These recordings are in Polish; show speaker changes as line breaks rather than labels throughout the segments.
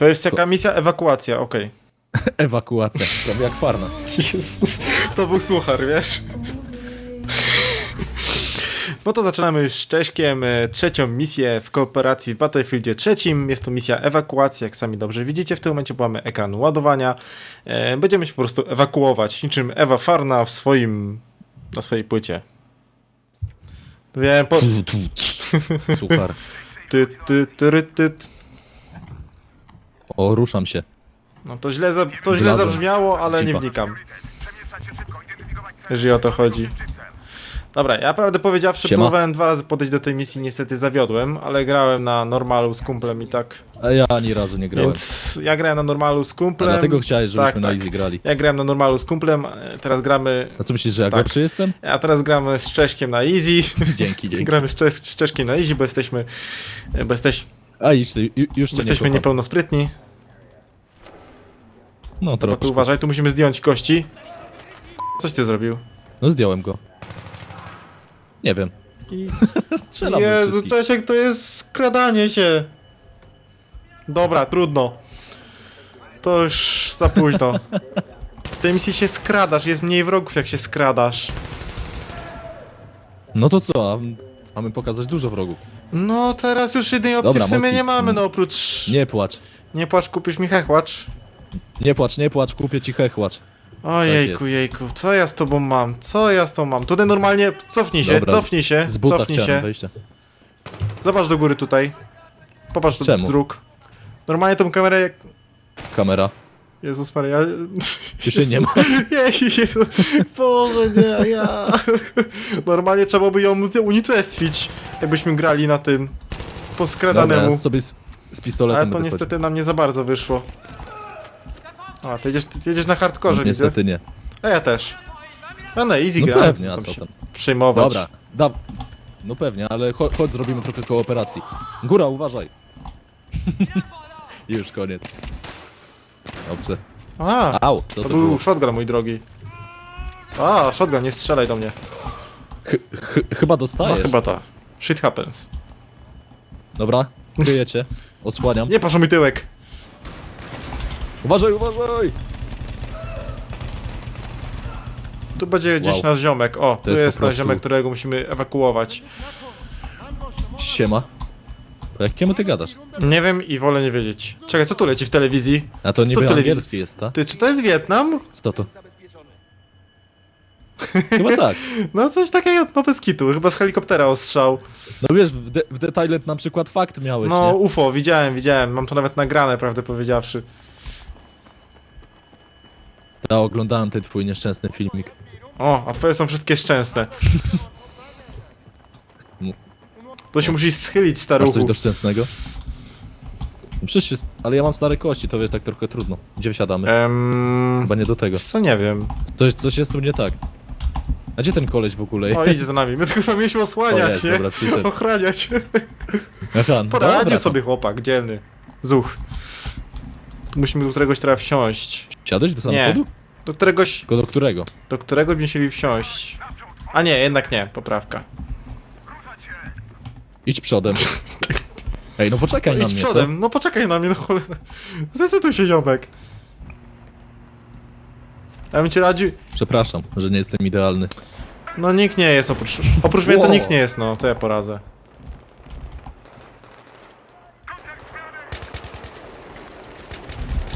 To jest jaka misja? Ewakuacja, okej.
Ewakuacja, prawie jak farna.
Jezus, to był suchar, wiesz? No to zaczynamy z Cześkiem e, trzecią misję w kooperacji w Battlefieldzie trzecim. Jest to misja ewakuacji, jak sami dobrze widzicie. W tym momencie mamy ekran ładowania. E, Będziemy się po prostu ewakuować, niczym Ewa Farna w swoim, na swojej płycie. Wiem, po...
Trz. Suchar.
Ty, ty, ty, ty.
O, ruszam się.
No to źle, za, to źle
Wlazłem
zabrzmiało, ale nie wnikam. Jeżeli o to chodzi. Dobra, ja prawdę powiedziawszy
Siema.
próbowałem dwa razy podejść do tej misji, niestety zawiodłem, ale grałem na normalu z kumplem i tak.
A ja ani razu nie grałem.
Więc ja grałem na normalu z
A
kumplem.
dlatego chciałeś, żebyśmy
tak,
na
tak.
easy grali.
Ja grałem na normalu z kumplem, e, teraz gramy.
A co myślisz, że ja
Tak.
gorszy jestem?
A teraz gramy z Cześkiem na easy.
Dzięki, dzięki.
gramy z, Czes, z Czeszkiem na easy, bo jesteśmy. Bo, jesteś,
A idź ty, ju- już
bo
cię nie
jesteśmy niepełnosprytni.
No
Bo
trochę.
tu uważaj, tu musimy zdjąć kości. Coś ty zrobił.
No zdjąłem go. Nie wiem.
I
Strzelam
Jezu,
wszystkich.
Czesiek, to jest skradanie się. Dobra, trudno. To już za późno. W tej misji się skradasz, jest mniej wrogów jak się skradasz.
No to co? a Mamy pokazać dużo wrogów.
No teraz już jednej opcji
Dobra,
w sumie nie mamy, no oprócz...
Nie płacz.
Nie płacz, kupisz mi hechłacz.
Nie płacz, nie płacz, kupię ci hechłacz.
Ojejku,
Tak
jejku, co ja z tobą mam? Co ja z tobą mam? Tutaj normalnie, cofnij się,
Dobra,
cofnij się,
Z buta
cofnij
chciałem
się. Zobacz do góry tutaj. Popatrz do
Czemu?
dróg. Normalnie tą kamerę jak...
Kamera.
Jezus Maria.
Jej nie ma.
Jezu, Boże, nie, ja. Normalnie trzeba by ją unicestwić, jakbyśmy grali na tym
Dobra,
poskradanemu.
sobie z, z pistoletem
Ale to
będę
niestety nam nie za bardzo wyszło. A, ty jedziesz, ty jedziesz na hardkorze, widzę.
Niestety nie.
A ja też. A na easy
No
gra.
pewnie, a co tam.
Przejmować.
Dobra, da... No pewnie, ale cho chodź zrobimy trochę kooperacji. Góra, uważaj. Już koniec. Dobrze.
A,
Au, co
to
to
był
było?
shotgun, mój drogi. A, shotgun, nie strzelaj do mnie.
Ch ch chyba
No
dostajesz.
chyba ta. Shit happens.
Dobra, kryję cię. Osłaniam.
Nie patrz o mój tyłek.
Uważaj, uważaj!
Tu będzie gdzieś
Wow.
nasz ziomek. O, tu
jest
jest,
po
nasz
prostu-
ziomek, którego musimy ewakuować.
Siema. Po jakiemu ty gadasz?
Nie wiem i wolę nie wiedzieć. Czekaj, co tu leci w telewizji?
A to
Co
niby
telewizji?
angielski jest, ta?
Ty, czy to jest Wietnam?
Co to? Chyba tak.
No coś takiego, no bez kitu, chyba z helikoptera ostrzał.
No wiesz, w, de w The Thailand na przykład fakt miałeś,
No
nie?
UFO, widziałem, widziałem, mam to nawet nagrane, prawdę powiedziawszy.
Ja oglądałem ten twój nieszczęsny filmik.
O, a twoje są wszystkie szczęsne.
No.
To się musisz schylić,
Masz
staruchu.
coś do szczęsnego? No przecież jest, ale ja mam stare kości, to wiesz, tak trochę trudno. Gdzie wsiadamy?
Ehm...
Chyba nie do tego.
Co nie wiem.
Coś, coś jest tu nie tak. A gdzie ten koleś w ogóle
O, idź za nami, my tylko tam mieliśmy
O,
osłaniać,
jest,
nie?
dobra, przyszedł.
Ochraniać.
Aha, no
Poradził
dobra,
sobie chłopak, dzielny. Zuch. Musimy do któregoś teraz wsiąść.
Siadłeś do samochodu?
Do któregoś...
Tylko do którego?
Do którego byśmy musieli wsiąść. A nie, jednak nie, poprawka.
Idź przodem. Ej, no poczekaj na
idź
mnie,
przodem, no poczekaj na mnie, no cholera. Zdecyduj się, ziomek. Ja bym ci radził...
co? Przepraszam, że nie jestem idealny.
No nikt nie jest oprócz... Oprócz mnie to
Wow.
nikt nie jest, no, to ja poradzę.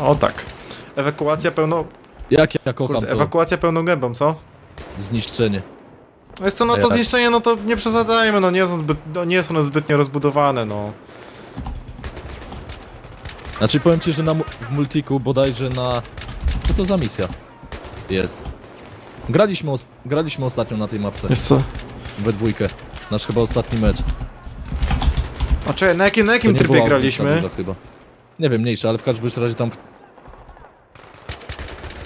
O tak. Ewakuacja pełną...
Jak ja kocham
Kurde,
to
ewakuacja pełną gębą, co?
zniszczenie.
Wiesz co, no
ja
to
tak.
zniszczenie, no to nie przesadzajmy, no nie są, zbyt, no, nie są one zbytnio rozbudowane, no.
Znaczy powiem ci, że na, mu- w multiku bodajże na... Co to za misja? Jest. Graliśmy, os graliśmy ostatnio na tej mapce,
Wiesz co?
we dwójkę. Nasz chyba ostatni mecz.
A czekaj, na jakim, na jakim
nie
trybie
była
graliśmy?
duża chyba. Nie wiem, mniejsza, ale w każdym razie tam...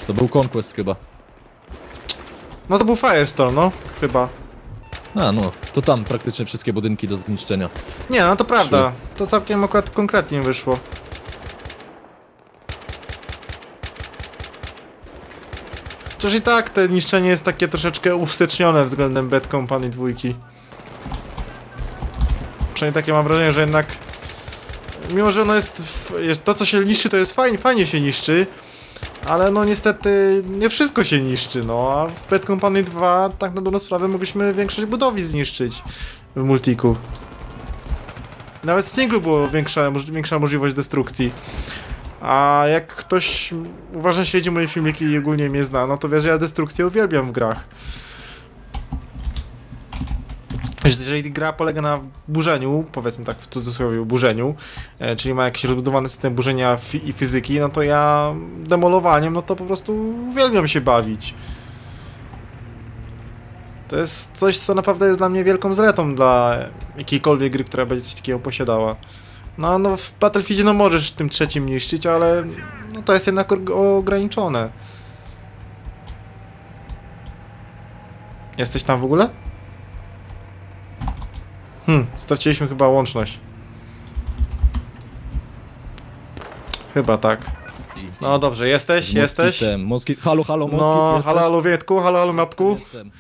To był Conquest chyba.
No to był Firestorm, no, chyba.
A no, to tam praktycznie wszystkie budynki do zniszczenia.
Nie, no to prawda. To całkiem akurat konkretnie wyszło. Chociaż i tak te niszczenie jest takie troszeczkę uwstecznione względem Bad Company dwójki. Przynajmniej takie mam wrażenie, że jednak mimo że ono jest, w- jest- to co się niszczy to jest fajnie, fajnie się niszczy, ale no niestety nie wszystko się niszczy, no a w Bad Company 2 tak na dobrą sprawę mogliśmy większość budowli zniszczyć w multiku. Nawet w singlu była większa, większa możliwość destrukcji. A jak ktoś uważnie śledzi moje filmiki i ogólnie mnie zna, no to wie, że ja destrukcję uwielbiam w grach. Jeżeli gra polega na burzeniu, powiedzmy tak w cudzysłowie burzeniu, e, czyli ma jakiś rozbudowany system burzenia i fizyki, no to ja demolowaniem, no to po prostu uwielbiam się bawić. To jest coś, co naprawdę jest dla mnie wielką zaletą dla jakiejkolwiek gry, która będzie coś takiego posiadała. No, no w Battlefieldzie no możesz tym trzecim niszczyć, ale no to jest jednak og- ograniczone. Jesteś tam w ogóle? Hmm, straciliśmy chyba łączność. Chyba tak. No dobrze, jesteś, jesteś.
moskitem. Moskit, halo, halo, moskit,
No,
jesteś?
halo, halo Wietku, halo, halo Matku.
Jestem.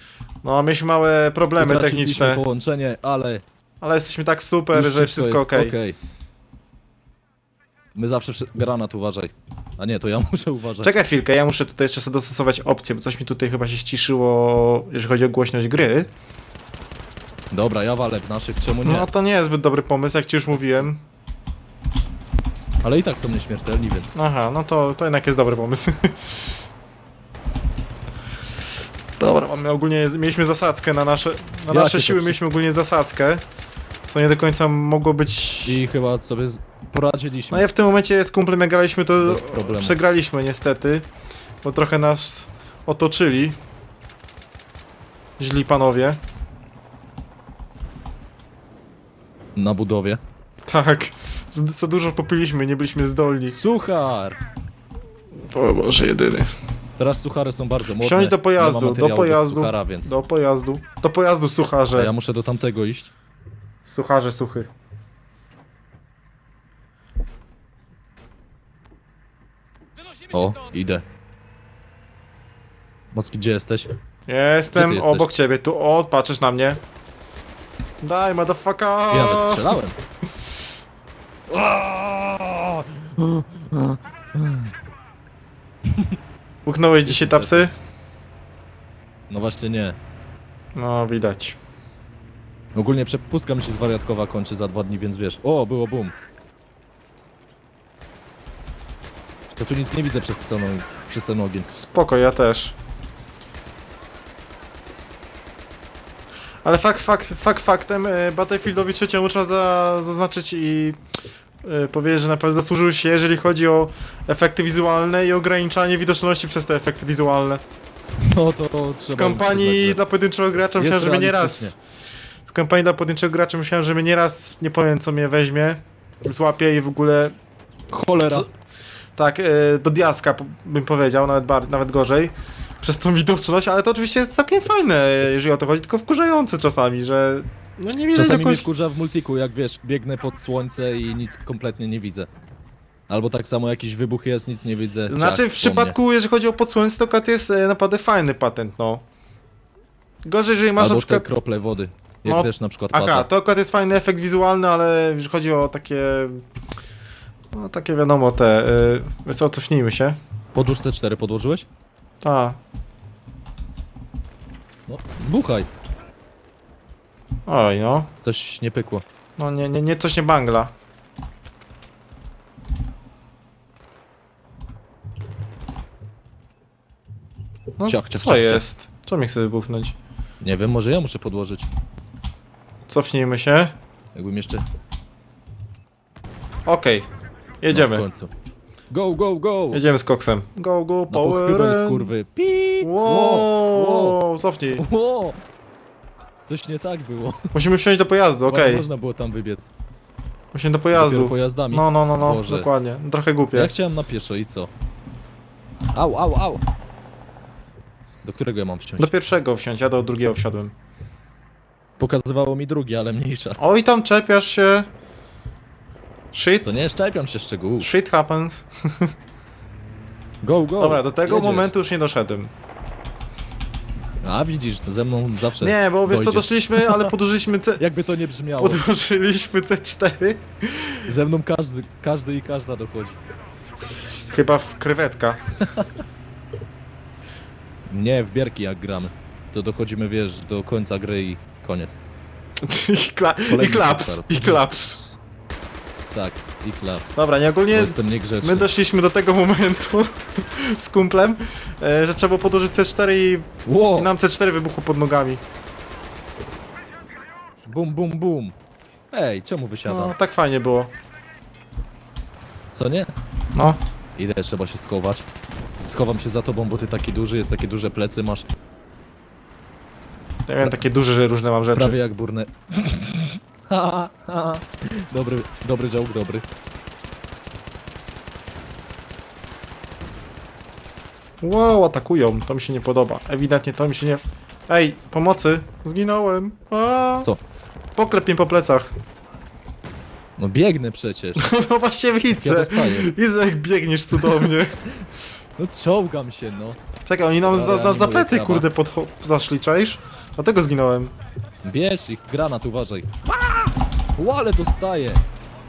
No, mieliśmy małe problemy
Utraciliśmy
techniczne,
połączenie, ale
ale jesteśmy tak super,
już
że wszystko
jest
ok.
okej. My zawsze... wszy- Granat, uważaj. A nie, to ja muszę uważać.
Czekaj chwilkę, ja muszę tutaj jeszcze sobie dostosować opcję, bo coś mi tutaj chyba się ściszyło, jeżeli chodzi o głośność gry.
Dobra, ja walę w naszych, czemu nie?
No to nie jest zbyt dobry pomysł, jak ci już mówiłem.
Ale i tak są nieśmiertelni, więc...
Aha, no to, to jednak jest dobry pomysł. Dobra, mamy ogólnie, mieliśmy zasadzkę na nasze, na
Jakie
nasze siły
wszy-
mieliśmy ogólnie zasadzkę, co nie do końca mogło być...
I chyba sobie z... poradziliśmy.
No ja w tym momencie z kumplem jak graliśmy, to
Bez problemu.
przegraliśmy niestety, bo trochę nas otoczyli. Źli panowie.
Na budowie.
Tak, za dużo popiliśmy, nie byliśmy zdolni.
Suchar!
O Boże, jedyny.
Teraz suchary są bardzo modne.
Wsiądź do pojazdu, do pojazdu,
Suchara, więc...
do pojazdu, do pojazdu
A
sucharze.
ja muszę do tamtego iść.
Sucharze suchy.
O, idę. Mocki, gdzie jesteś?
Jestem
Gdzie ty jesteś?
obok ciebie, tu, o, patrzysz na mnie. Daj, motherfucker!
Ja nawet strzelałem.
Buchnąłeś dzisiaj tapsy?
No właśnie nie.
No, widać.
Ogólnie przepustka mi się zwariatkowa kończy za dwa dni, więc wiesz. O, było boom. To tu nic nie widzę przez ten, przez ten ogień.
Spoko, ja też. Ale fakt, fakt, fakt faktem, e, Battlefieldowi trzeciemu trzeba za, zaznaczyć i e, powiedzieć, że naprawdę zasłużył się, jeżeli chodzi o efekty wizualne i ograniczanie widoczności przez te efekty wizualne.
No to trzeba
W kampanii dla pojedynczego gracza myślałem, że mnie nie raz...
realistycznie.
W kampanii dla pojedynczego gracza myślałem, że mnie nie raz, nie powiem co mnie weźmie, złapie i w ogóle
Cholera.
Co- tak, e, do diaska po- bym powiedział, nawet, bar, nawet gorzej, przez tą widoczność, ale to oczywiście jest całkiem fajne, jeżeli o to chodzi, tylko wkurzające czasami, że no nie widać
Czasami mnie
jakoś...
wkurza w multiku, jak wiesz, biegnę pod słońce i nic kompletnie nie widzę. Albo tak samo jakiś wybuch jest, nic nie widzę.
Znaczy
ciach
w
po
przypadku, jeżeli chodzi o podsłońce, to kat jest e, naprawdę fajny patent, no. Gorzej, jeżeli
mnie.
masz
Albo
na przykład...
te krople wody. Jak
No,
też na przykład
Aha,
pada.
to akurat jest fajny efekt wizualny, ale jeżeli chodzi o takie... No takie wiadomo, te... Yy, wiesz co, cofnijmy się.
Podłóż C4 podłożyłeś?
A,
No, buchaj.
oj no.
Coś nie pykło.
No nie, nie, nie, coś nie bangla. No
Ciach, ciach,
co
ciach,
jest? Co mi chce wybuchnąć?
Nie wiem, może ja muszę podłożyć.
Cofnijmy się.
Jakbym jeszcze...
Okej.
No, w
Jedziemy.
końcu. Go, go, go!
Jedziemy z koksem. Go, go,
No
power
pochybel
and-
skurwy. Pip!
Wow, cofnij.
Ło! Coś nie tak było.
Musimy wsiąść do pojazdu,
Chyba
okej.
nie można było tam wybiec.
Musimy do
Dopiero
pojazdu.
pojazdami.
No, no, no, no,
Boże.
dokładnie. Trochę głupie.
Ja chciałem na pieszo i co? Au, au, au! Do którego ja mam wsiąść?
Do pierwszego wsiąść, ja do drugiego wsiadłem.
Pokazywało mi drugie, ale mniejsza.
Oj, tam czepiasz się. Shit.
Co nie? Szczepiam się szczegółów.
Shit happens.
Go, go!
Dobra, do tego
Jedziesz.
momentu już nie doszedłem.
A widzisz, ze mną zawsze.
Nie, bo wiesz co,
dojdziesz.
doszliśmy, ale podłożyliśmy C...
Jakby to nie brzmiało.
Podłożyliśmy C4.
Ze mną każdy, każdy i każda dochodzi.
Chyba w krewetka.
Nie, w bierki jak gramy. To dochodzimy, wiesz, do końca gry i koniec.
I, kla... I
Kolejny
klaps, i klaps.
Tak, i klaps.
Dobra, nie
Bo
ogólnie
jestem niegrzeczny.
my doszliśmy do tego momentu z kumplem, e, że trzeba było podłożyć C4 i
Ło!
i nam C4 wybuchło pod nogami.
Bum, bum, bum. Ej, czemu wysiadam?
No, tak fajnie było.
Co nie?
No.
Ile trzeba się schować? Schowam się za tobą, bo ty taki duży, jest takie duże plecy masz.
Ja wiem, takie duże, że różne mam rzeczy.
Prawie jak burne. Ha, ha, ha. dobry, dobry joke, dobry.
Wow, atakują, to mi się nie podoba. Ewidentnie to mi się nie... Ej, pomocy! Zginąłem! A!
Co?
Poklep mnie po plecach.
No biegnę przecież.
No właśnie
Ja
widzę.
dostaję.
Widzę jak biegniesz cudownie.
No czołgam się, no.
Czekaj, oni nam za,
Dobra,
za, za
animuję
plecy
prawa.
kurde podcho- zaszli, czaisz? Dlatego zginąłem.
Bierz ich, granat, uważaj. O, ale dostaję.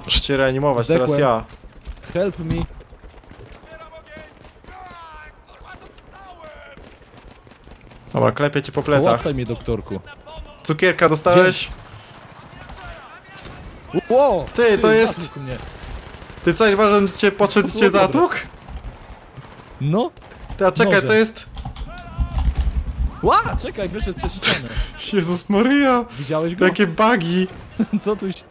Muszę cię reanimować, teraz
Zdechłem.
ja.
Help me.
Dobra, klepię cię po plecach.
Łapaj mnie, doktorku.
Cukierka dostałeś?
Dzięki. Ło!
Ty, to jest-
zatłukł Mnie.
Ty coś uważam, że cię podszedł
To
cię
było dobre.
zatłuk?
No.
Ty, a czekaj,
Może.
to jest...
Ła, czekaj, wyszedł przez ścianę.
Jezus Maria!
Widziałeś go?
Jakie bugi!
Co tu, się-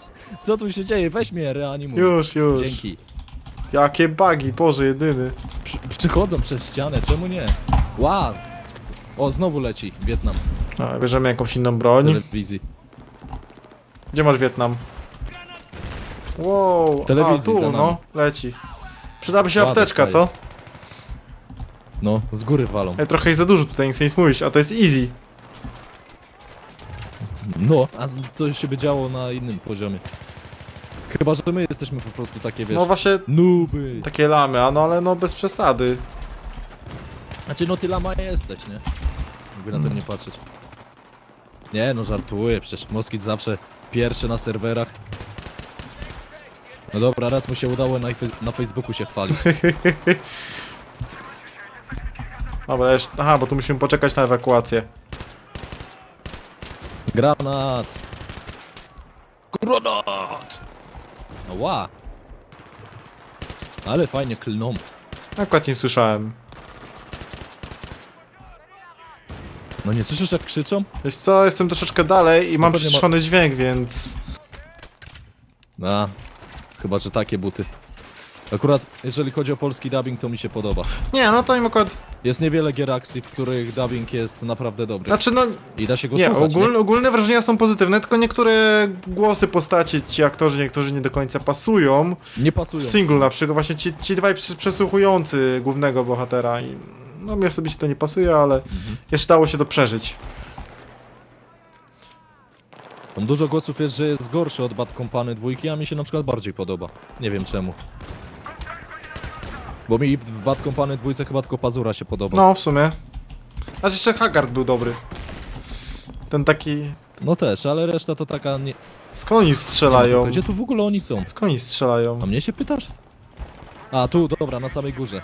co tu się dzieje? Weź mnie, reanimuj.
Już, już.
Dzięki.
Jakie bugi, Boże jedyny.
Przy, przychodzą przez ścianę, czemu nie? Ła! O, znowu leci Wietnam
A, bierzemy jakąś inną
w
broń.
telewizji.
Gdzie masz Wietnam? Wow,
W telewizji
a, tu,
nami.
no, leci. Przydałaby się apteczka, co?
No, z góry walą.
Ej, trochę jest za dużo tutaj, nie nic mówić, a to jest easy.
No, a co się by działo na innym poziomie? Chyba, że my jesteśmy po prostu takie, wiesz,
No właśnie,
nuby.
takie lamy, a no ale no bez przesady.
Znaczy, no ty lama jesteś, nie? Jakby na to nie patrzeć. Nie, no żartuję, przecież Moskit zawsze pierwszy na serwerach. No dobra, raz mu się udało, na, fe- na Facebooku się chwalił.
Dobra, jeszcze, aha, bo tu musimy poczekać na ewakuację.
Granat! Granat! No ła! Ale fajnie klną.
Akurat nie słyszałem.
No nie słyszysz jak krzyczą?
Wiesz co, jestem troszeczkę dalej i mam
pewnie ma-
przyciszony dźwięk, więc...
A, chyba, że takie buty. Akurat, jeżeli chodzi o polski dubbing, to mi się podoba.
Nie, no to im akurat...
Jest niewiele gier akcji, w których dubbing jest naprawdę dobry.
Znaczy no,
I da się go
nie,
słuchać,
ogólne, ogólne wrażenia są pozytywne, tylko niektóre głosy postaci, ci aktorzy, niektórzy nie do końca pasują.
nie? Nie
W
pasują.
singlu na przykład, właśnie ci, ci dwaj przes- przesłuchujący głównego bohatera i... No mi osobiście to nie pasuje, ale
Mhm.
jeszcze dało się to przeżyć.
Tam dużo głosów jest, że jest gorszy od Bad Company dwójki, a mi się na przykład bardziej podoba. Nie wiem czemu. Bo mi w Bad Company dwójce chyba tylko Pazura się podoba.
No, w sumie. Znaczy jeszcze Haggard był dobry. Ten taki...
No też, ale reszta to taka nie...
Skąd oni strzelają?
Gdzie tu w ogóle oni są?
Skąd oni strzelają?
A mnie się pytasz? A, tu, dobra, na samej górze.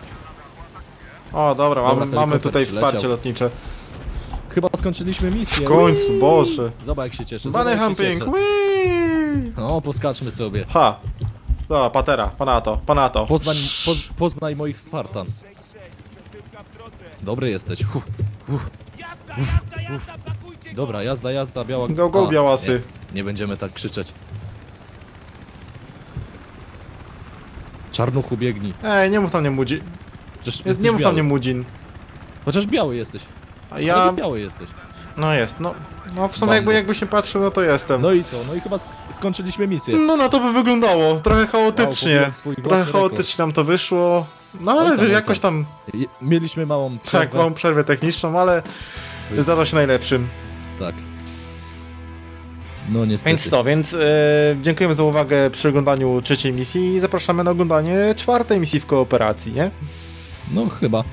O, dobra,
Dobra,
mamy, mamy
helikopter
tutaj
przyleciał.
wsparcie lotnicze.
Chyba skończyliśmy misję.
W końcu! Boże.
Zobacz jak się cieszę,
Bunny
zobacz jak się
humping,
cieszę.
Whee!
No, poskaczmy sobie.
Ha! Dobra, patera, panato, panato.
Poznań, poz, poznaj moich Spartan. Dobry jesteś. Uf, uf, uf, uf. Dobra, jazda, jazda, biała...
Go, go,
A,
białasy.
Nie, nie będziemy tak krzyczeć. Czarnuchu biegnij.
Ej, nie mów tam nie.
Przecież
Jest,
jesteś
nie mów tam
biały.
nie mudzin.
Chociaż biały jesteś.
A
Ja...
ja...
Ale biały jesteś.
No jest, no. No w sumie jakby, jakby się patrzył, no to jestem.
No i co? No i chyba sk- skończyliśmy misję.
No na to by wyglądało. Trochę chaotycznie.
swój
Trochę
własny
chaotycznie nam to wyszło. No ale
tam, oj
jakoś tam,
Je- Mieliśmy małą przerwę.
tak, mam przerwę techniczną, ale zdarza się najlepszym.
Tak. No niestety.
Więc co, więc e, dziękujemy za uwagę przy oglądaniu trzeciej misji i zapraszamy na oglądanie czwartej misji w kooperacji, nie?
No chyba.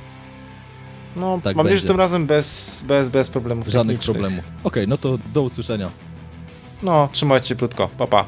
No,
Tak
mam nadzieję, że tym razem bez, bez, bez problemów
Żadnych problemów. Okej, no to do usłyszenia.
No, trzymajcie się krótko. Pa, pa.